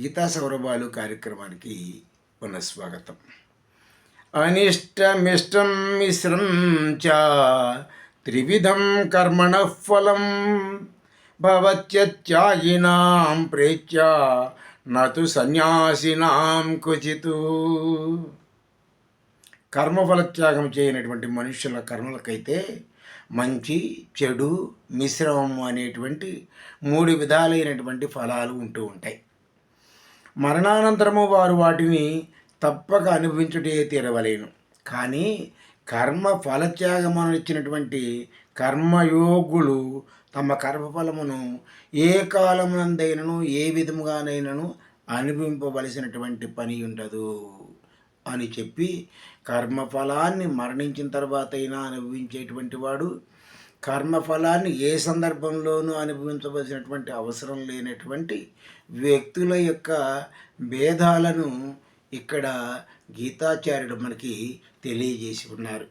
గీతా సౌరభాలు కార్యక్రమానికి పునఃస్వాగతం అనిష్టమిష్టం మిశ్రం చ త్రివిధం కర్మణ ఫలం భవత్యత్యాగినాం ప్రేత్య నతు సన్యాసినాం క్వచిత్. కర్మఫలత్యాగం చేయనటువంటి మనుషుల కర్మలకైతే మంచి చెడు మిశ్రమం అనేటువంటి మూడు విధాలైనటువంటి ఫలాలు ఉంటూ ఉంటాయి. మరణానంతరము వారు వాటిని తప్పక అనుభవించుటే తీరవలేను. కానీ కర్మ ఫలత్యాగమని ఇచ్చినటువంటి కర్మయోగులు తమ కర్మఫలమును ఏ కాలమునందైనను ఏ విధముగానైనను అనుభవింపవలసినటువంటి పని ఉండదు అని చెప్పి కర్మఫలాన్ని మరణించిన తర్వాత అయినా అనుభవించేటువంటి వాడు కర్మఫలాన్ని ఏ సందర్భంలోనూ అనుభవించవలసినటువంటి అవసరం లేనటువంటి వ్యక్తుల యొక్క భేదాలను ఇక్కడ గీతాచార్యుడు మనకి తెలియజేసి ఉన్నారు.